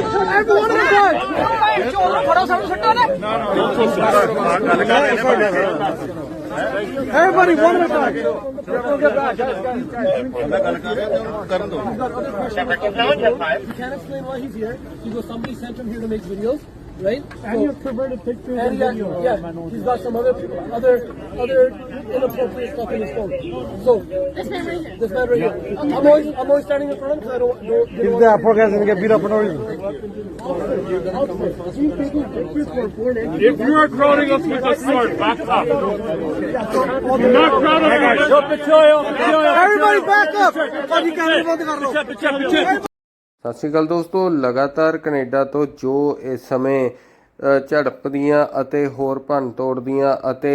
you. Everybody, one at a Guys, guys, guys. Can't explain why he's here. He goes, somebody sent him here to make videos right? And so, your perverted pictures and, and video. Yeah, yeah. he's got some other other other inappropriate stuff in his phone. So this man right here. This man right yeah. here. Okay. I'm always I'm always standing in front of because I don't. don't He's there. Poor guy's gonna get beat up for no reason. If you are crowding us with a sword, back up. You're not crowding us. Everybody back up. Everybody back up. ਸਤਿ ਸ਼੍ਰੀ ਅਕਾਲ ਦੋਸਤੋ ਲਗਾਤਾਰ Canada ਤੋਂ ਜੋ ਇਸ ਸਮੇਂ ਅ, ਝੜਪਦੀਆਂ ਅਤੇ ਹੋਰ ਭੰਨ ਤੋੜ ਦੀਆਂ ਅਤੇ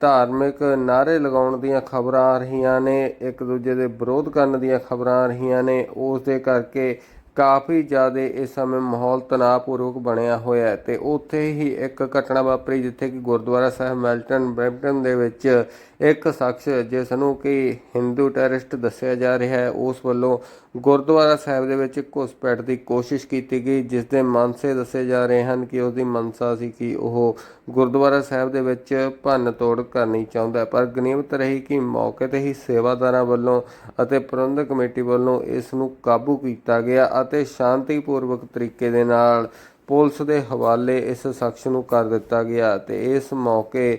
ਧਾਰਮਿਕ ਨਾਅਰੇ ਲਗਾਉਣ ਦੀਆਂ ਖਬਰਾਂ ਆ ਰਹੀਆਂ ਨੇ ਇੱਕ ਦੂਜੇ ਦੇ ਵਿਰੋਧ ਕਰਨ ਦੀਆਂ ਖਬਰਾਂ ਆ ਰਹੀਆਂ ਨੇ ਉਸ ਦੇ ਕਰਕੇ ਕਾਫੀ ਜ਼ਿਆਦਾ ਇਸ ਸਮੇਂ ਮਾਹੌਲ ਤਣਾਅਪੂਰਵਕ ਬਣਿਆ ਹੋਇਆ ਹੈ ਤੇ ਉੱਥੇ ਹੀ ਇੱਕ ਘਟਨਾ ਵਾਪਰੀ ਜਿੱਥੇ ਕਿ ਗੁਰਦੁਆਰਾ ਸਾਹਿਬ ਮੈਲਟਨ ਬ੍ਰੈਂਪਟਨ ਦੇ ਵਿੱਚ ਇੱਕ ਸ਼ਖਸ ਜਿਸ ਨੂੰ ਕਿ ਹਿੰਦੂ ਟੈਰਰਿਸਟ ਦੱਸਿਆ ਜਾ ਰਿਹਾ ਹੈ, ਉਸ ਵੱਲੋਂ ਗੁਰਦੁਆਰਾ ਸਾਹਿਬ ਦੇ ਵਿੱਚ ਘੁਸਪੈਠ ਦੀ ਕੋਸ਼ਿਸ਼ ਕੀਤੀ ਗਈ, ਜਿਸ ਦੇ ਮਨਸੇ ਦੱਸੇ ਜਾ ਰਹੇ ਹਨ ਕਿ ਉਸ ਦੀ ਮਨਸਾ ਸੀ ਕਿ ਉਹ ਗੁਰਦੁਆਰਾ ਸਾਹਿਬ ਦੇ ਵਿੱਚ ਭੰਨ ਤੋੜ ਕਰਨੀ ਚਾਹੁੰਦਾ ਪਰ ਗਨੀਮਤ ਰਹੀ ਕਿ ਮੌਕੇ ਤੇ ਹੀ ਸੇਵਾਦਾਰਾਂ ਵੱਲੋਂ ਅਤੇ ਪ੍ਰਬੰਧਕ ਕਮੇਟੀ ਵੱਲੋਂ ਇਸ ਨੂੰ ਕਾਬੂ ਕੀਤਾ ਗਿਆ ਅਤੇ ਸ਼ਾਂਤੀਪੂਰਵਕ ਤਰੀਕੇ ਦੇ ਨਾਲ ਪੁਲਿਸ ਦੇ ਹਵਾਲੇ ਇਸ ਸ਼ਖਸ ਨੂੰ ਕਰ ਦਿੱਤਾ ਗਿਆ ਤੇ ਇਸ ਮੌਕੇ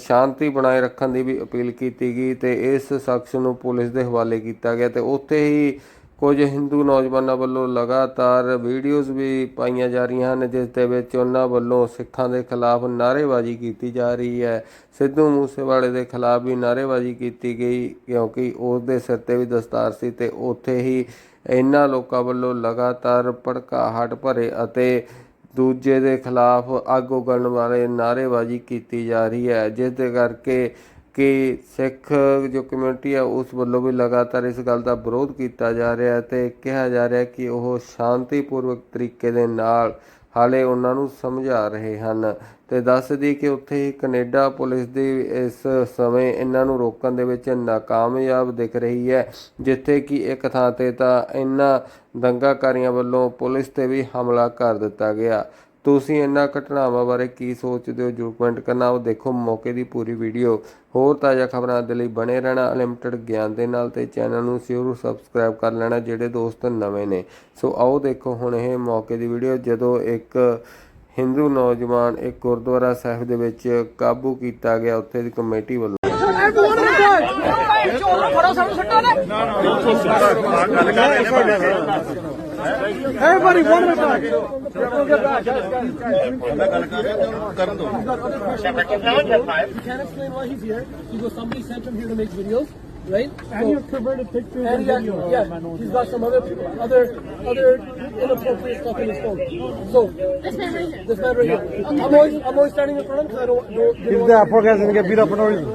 ਸ਼ਾਂਤੀ ਬਣਾਏ ਰੱਖਣ ਦੀ ਵੀ ਅਪੀਲ ਕੀਤੀ ਗਈ ਤੇ ਇਸ ਸ਼ਖਸ ਨੂੰ ਪੁਲਿਸ ਦੇ ਹਵਾਲੇ ਕੀਤਾ ਗਿਆ ਤੇ ਉੱਥੇ ਹੀ ਕੁਝ ਹਿੰਦੂ ਨੌਜਵਾਨਾਂ ਵੱਲੋਂ ਲਗਾਤਾਰ ਵੀਡੀਓਜ਼ ਵੀ ਪਾਈਆਂ ਜਾ ਰਹੀਆਂ ਹਨ, ਜਿਸ ਦੇ ਵਿੱਚ ਉਹਨਾਂ ਵੱਲੋਂ ਸਿੱਖਾਂ ਦੇ ਖਿਲਾਫ ਨਾਅਰੇਬਾਜ਼ੀ ਕੀਤੀ ਜਾ ਰਹੀ ਹੈ। ਸਿੱਧੂ ਮੂਸੇਵਾਲੇ ਦੇ ਖਿਲਾਫ ਵੀ ਨਾਅਰੇਬਾਜ਼ੀ ਕੀਤੀ ਗਈ, ਕਿਉਂਕਿ ਉਸ ਦੇ ਸਿਰ ਤੇ ਵੀ ਦਸਤਾਰ ਸੀ ਤੇ ਉੱਥੇ ਹੀ ਇਹਨਾਂ ਲੋਕਾਂ ਵੱਲੋਂ ਲਗਾਤਾਰ ਭੜਕਾਹਟ ਭਰੇ ਅਤੇ ਦੂਜੇ ਦੇ ਖਿਲਾਫ ਅੱਗ ਉਗਲਣ ਵਾਲੇ ਨਾਅਰੇਬਾਜ਼ੀ ਕੀਤੀ ਜਾ ਰਹੀ ਹੈ, ਜਿਸ ਦੇ ਕਰਕੇ ਕਿ ਸਿੱਖ ਜੋ ਕਮਿਊਨਿਟੀ ਹੈ ਉਸ ਵੱਲੋਂ ਵੀ ਲਗਾਤਾਰ ਇਸ ਗੱਲ ਦਾ ਵਿਰੋਧ ਕੀਤਾ ਜਾ ਰਿਹਾ ਹੈ ਤੇ ਕਿਹਾ ਜਾ ਰਿਹਾ ਕਿ ਉਹ ਸ਼ਾਂਤੀਪੂਰਵਕ ਤਰੀਕੇ ਦੇ ਨਾਲ ਹਾਲੇ ਉਹਨਾਂ ਨੂੰ ਸਮਝਾ ਰਹੇ ਹਨ। ਤੇ ਦੱਸ ਦਈਏ ਕਿ ਉੱਥੇ ਹੀ ਕੈਨੇਡਾ ਪੁਲਿਸ ਦੀ ਇਸ ਸਮੇਂ ਇਹਨਾਂ ਨੂੰ ਰੋਕਣ ਦੇ ਵਿੱਚ ਨਾਕਾਮਯਾਬ ਦਿਖ ਰਹੀ ਹੈ, ਜਿੱਥੇ ਕਿ ਇੱਕ ਥਾਂ ਤੇ ਤਾਂ ਇਹਨਾਂ ਦੰਗਾਕਾਰੀਆਂ ਵੱਲੋਂ ਪੁਲਿਸ ਤੇ ਵੀ ਹਮਲਾ ਕਰ ਦਿੱਤਾ ਗਿਆ। ਤੁਸੀਂ ਇਹਨਾਂ ਘਟਨਾਵਾਂ ਬਾਰੇ ਕੀ ਸੋਚਦੇ ਹੋ ਜਰੂਰ ਕਮੈਂਟ ਕਰਨਾ ਉਹ ਦੇਖੋ ਮੌਕੇ ਦੀ ਪੂਰੀ ਵੀਡੀਓ ਹੋਰ ਤਾਜ਼ਾ ਖਬਰਾਂ ਦੇ ਲਈ ਬਣੇ ਰਹਿਣਾ ਅਨਲਿਮਟਿਡ ਗਿਆਨ ਦੇ ਨਾਲ ਤੇ ਚੈਨਲ ਨੂੰ ਜ਼ਰੂਰ ਸਬਸਕ੍ਰਾਈਬ ਕਰ ਲੈਣਾ ਜਿਹੜੇ ਦੋਸਤ ਨਵੇਂ ਨੇ ਸੋ ਆਓ ਦੇਖੋ ਹੁਣ ਇਹ ਮੌਕੇ ਦੀ ਵੀਡੀਓ ਜਦੋਂ ਇੱਕ ਹਿੰਦੂ ਨੌਜਵਾਨ ਇੱਕ ਗੁਰਦੁਆਰਾ ਸਾਹਿਬ ਦੇ ਵਿੱਚ ਕਾਬੂ ਕੀਤਾ ਗਿਆ ਉੱਥੇ ਦੀ ਕਮੇਟੀ ਵੱਲੋਂ ਨੇ Everybody one at a time. You can't explain why he's here. Because somebody sent him here to make videos, right? And you have perverted pictures and and yeah, videos. yeah, he's got some other, other, other inappropriate stuff in his phone. So This man right here. this man right here, I'm always, I'm always standing in front of him because I don't, don't, If don't the Afro and get beat up for no reason.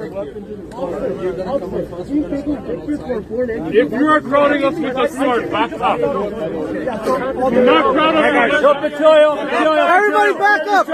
If you are crowding us with a sword, back up. Do not crowd us with a Everybody back up.